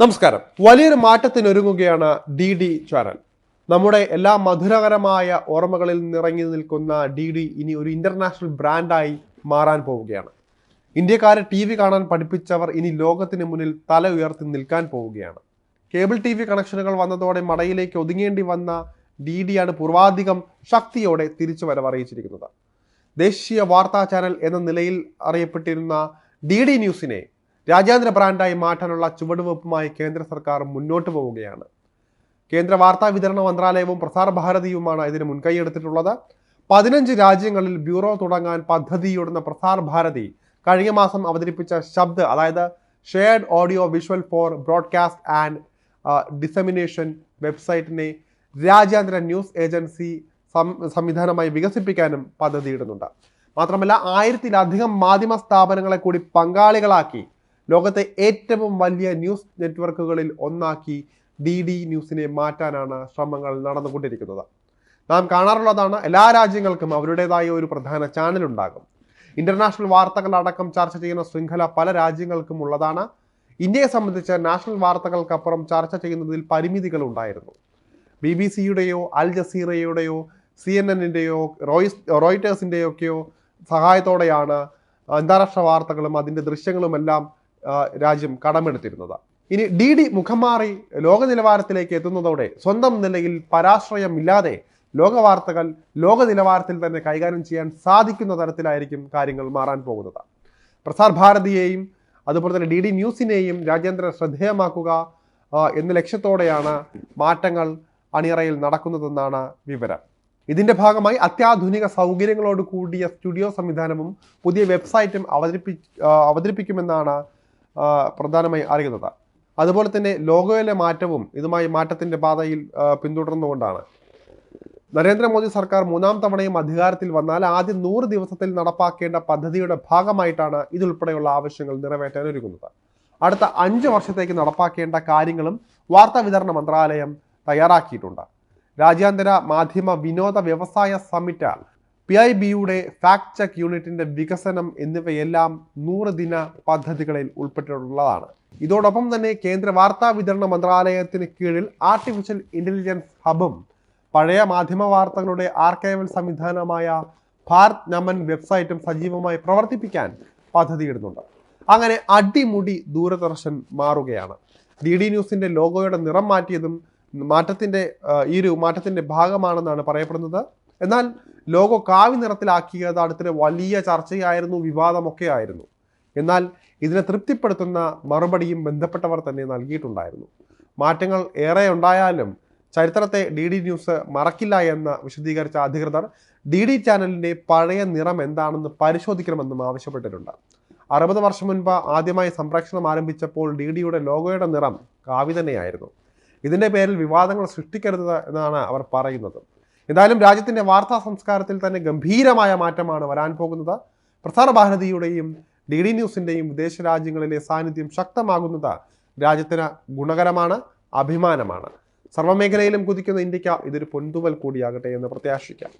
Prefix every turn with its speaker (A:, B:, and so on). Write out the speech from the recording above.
A: നമസ്കാരം. വലിയൊരു മാറ്റത്തിനൊരുങ്ങുകയാണ് D D channel. നമ്മുടെ എല്ലാ മധുരകരമായ ഓർമ്മകളിൽ നിറങ്ങി നിൽക്കുന്ന ഡി ഡി ഇനി ഒരു ഇന്റർനാഷണൽ ബ്രാൻഡായി മാറാൻ പോവുകയാണ്. ഇന്ത്യക്കാരെ ടി വി കാണാൻ പഠിപ്പിച്ചവർ ഇനി ലോകത്തിന് മുന്നിൽ തല ഉയർത്തി നിൽക്കാൻ പോവുകയാണ്. കേബിൾ ടി വി കണക്ഷനുകൾ വന്നതോടെ മടയിലേക്ക് ഒതുങ്ങേണ്ടി വന്ന ഡി ഡി ആണ് പൂർവാധികം ശക്തിയോടെ തിരിച്ചു വരവറിയിച്ചിരിക്കുന്നത്. ദേശീയ വാർത്താ ചാനൽ എന്ന നിലയിൽ അറിയപ്പെട്ടിരുന്ന ഡി ഡി ന്യൂസിനെ രാജ്യാന്തര ബ്രാൻഡായി മാറ്റാനുള്ള ചുവടുവെപ്പുമായി കേന്ദ്ര സർക്കാർ മുന്നോട്ട് പോവുകയാണ്. കേന്ദ്ര വാർത്താ വിതരണ മന്ത്രാലയവും പ്രസാർ ഭാരതിയുമാണ് ഇതിന് മുൻകൈയെടുത്തിട്ടുള്ളത്. പതിനഞ്ച് രാജ്യങ്ങളിൽ ബ്യൂറോ തുടങ്ങാൻ പദ്ധതിയിടുന്ന പ്രസാർ ഭാരതി കഴിഞ്ഞ മാസം അവതരിപ്പിച്ച ശബ്ദ അതായത് shared audio visual for broadcast and dissemination വെബ്സൈറ്റിനെ രാജ്യാന്തര ന്യൂസ് ഏജൻസി സംവിധാനമായി വികസിപ്പിക്കാനും പദ്ധതിയിടുന്നുണ്ട്. മാത്രമല്ല ആയിരത്തിലധികം മാധ്യമ സ്ഥാപനങ്ങളെ കൂടി പങ്കാളികളാക്കി ലോകത്തെ ഏറ്റവും വലിയ ന്യൂസ് നെറ്റ്വർക്കുകളിൽ ഒന്നാക്കി ഡി ഡി ന്യൂസിനെ മാറ്റാനാണ് ശ്രമങ്ങൾ നടന്നുകൊണ്ടിരിക്കുന്നത്. നാം കാണാറുള്ളതാണ് എല്ലാ രാജ്യങ്ങൾക്കും അവരുടേതായ ഒരു പ്രധാന ചാനൽ ഉണ്ടാകും ഇന്റർനാഷണൽ വാർത്തകൾ അടക്കം ചർച്ച ചെയ്യുന്ന ശൃംഖല പല രാജ്യങ്ങൾക്കും ഉള്ളതാണ്. ഇന്ത്യയെ സംബന്ധിച്ച് നാഷണൽ വാർത്തകൾക്കപ്പുറം ചർച്ച ചെയ്യുന്നതിൽ പരിമിതികൾ ഉണ്ടായിരുന്നു. ബി ബി സിയുടെയോ അൽ ജസീറയുടെയോ സി എൻ എന്നിന്റെയോ റോയിസ് റോയിറ്റേഴ്സിന്റെയൊക്കെയോ സഹായത്തോടെയാണ് അന്താരാഷ്ട്ര വാർത്തകളും അതിന്റെ ദൃശ്യങ്ങളുമെല്ലാം രാജ്യം കടമെടുത്തിരുന്നത്. ഇനി ഡി ഡി മുഖം മാറി ലോക നിലവാരത്തിലേക്ക് എത്തുന്നതോടെ സ്വന്തം നിലയിൽ പരാശ്രയമില്ലാതെ ലോക വാർത്തകൾ ലോക നിലവാരത്തിൽ തന്നെ കൈകാര്യം ചെയ്യാൻ സാധിക്കുന്ന തരത്തിലായിരിക്കും കാര്യങ്ങൾ മാറാൻ പോകുന്നത്. പ്രസാർ ഭാരതിയെയും അതുപോലെ തന്നെ ഡി ഡി ന്യൂസിനെയും രാജ്യാന്തര ശ്രദ്ധേയമാക്കുക എന്ന ലക്ഷ്യത്തോടെയാണ് മാറ്റങ്ങൾ അണിയറയിൽ നടക്കുന്നതെന്നാണ് വിവരം. ഇതിന്റെ ഭാഗമായി അത്യാധുനിക സൗകര്യങ്ങളോട് കൂടിയ സ്റ്റുഡിയോ സംവിധാനവും പുതിയ വെബ്സൈറ്റും അവതരിപ്പി അവതരിപ്പിക്കുമെന്നാണ് പ്രധാനമായി അറിയുന്നത്. അതുപോലെ തന്നെ ലോകയിലെ മാറ്റവും ഇതുമായി മാറ്റത്തിന്റെ പാതയിൽ പിന്തുടർന്നുകൊണ്ടാണ്. നരേന്ദ്രമോദി സർക്കാർ മൂന്നാം തവണയും അധികാരത്തിൽ വന്നാൽ ആദ്യ നൂറ് ദിവസത്തിൽ നടപ്പാക്കേണ്ട പദ്ധതിയുടെ ഭാഗമായിട്ടാണ് ഇതുൾപ്പെടെയുള്ള ആവശ്യങ്ങൾ നിറവേറ്റാൻ ഒരുങ്ങുന്നത്. അടുത്ത അഞ്ച് വർഷത്തേക്ക് നടപ്പാക്കേണ്ട കാര്യങ്ങളും വാർത്താ വിതരണ മന്ത്രാലയം തയ്യാറാക്കിയിട്ടുണ്ട്. രാജ്യാന്തര മാധ്യമ വിനോദ വ്യവസായ സമ്മിറ്റ് പി ഐ ബിയുടെ ഫാക്ട് ചെക്ക് യൂണിറ്റിന്റെ വികസനം എന്നിവയെല്ലാം നൂറ് ദിന പദ്ധതികളിൽ ഉൾപ്പെട്ടിട്ടുള്ളതാണ്. ഇതോടൊപ്പം തന്നെ കേന്ദ്ര വാർത്താ വിതരണ മന്ത്രാലയത്തിന് കീഴിൽ ആർട്ടിഫിഷ്യൽ ഇന്റലിജൻസ് ഹബും പഴയ മാധ്യമ വാർത്തകളുടെ ആർക്കൈവൽ സംവിധാനമായ ഭാരത് നമൻ വെബ്സൈറ്റും സജീവമായി പ്രവർത്തിപ്പിക്കാൻ പദ്ധതിയിടുന്നുണ്ട്. അങ്ങനെ അടിമുടി ദൂരദർശൻ മാറുകയാണ്. ഡി ഡി ന്യൂസിന്റെ ലോഗോയുടെ നിറം മാറ്റിയതും മാറ്റത്തിന്റെ ഈ ഒരു മാറ്റത്തിന്റെ ഭാഗമാണെന്നാണ് പറയപ്പെടുന്നത്. എന്നാൽ ലോഗോ കാവി നിറത്തിലാക്കിയത് അടുത്തിടെ വലിയ ചർച്ചയായിരുന്നു വിവാദമൊക്കെ ആയിരുന്നു. എന്നാൽ ഇതിനെ തൃപ്തിപ്പെടുത്തുന്ന മറുപടിയും ബന്ധപ്പെട്ടവർ തന്നെ നൽകിയിട്ടുണ്ടായിരുന്നു. മാറ്റങ്ങൾ ഏറെ ഉണ്ടായാലും ചരിത്രത്തെ ഡി ഡി ന്യൂസ് മറക്കില്ല എന്ന് വിശദീകരിച്ച അധികൃതർ ഡി ഡി ചാനലിന്റെ പഴയ നിറം എന്താണെന്ന് പരിശോധിക്കണമെന്നും ആവശ്യപ്പെട്ടിട്ടുണ്ട്. അറുപത് വർഷം മുൻപ് ആദ്യമായി സംപ്രേഷണം ആരംഭിച്ചപ്പോൾ ഡി ഡിയുടെ ലോഗോയുടെ നിറം കാവി തന്നെയായിരുന്നു. ഇതിന്റെ പേരിൽ വിവാദങ്ങൾ സൃഷ്ടിക്കരുത് എന്നാണ് അവർ പറയുന്നത്. എന്തായാലും രാജ്യത്തിന്റെ വാർത്താ സംസ്കാരത്തിൽ തന്നെ ഗംഭീരമായ മാറ്റമാണ് വരാൻ പോകുന്നത്. പ്രസാർ ഭാരതിയുടെയും ഡി ഡി ന്യൂസിന്റെയും വിദേശ രാജ്യങ്ങളിലെ സാന്നിധ്യം ശക്തമാകുന്നത് രാജ്യത്തിന് ഗുണകരമാണ് അഭിമാനമാണ്. സർവമേഖലയിലും കുതിക്കുന്ന ഇന്ത്യയ്ക്ക് ഇതൊരു പൊൻതുവൽ കൂടിയാകട്ടെ എന്ന് പ്രത്യാശിക്കാം.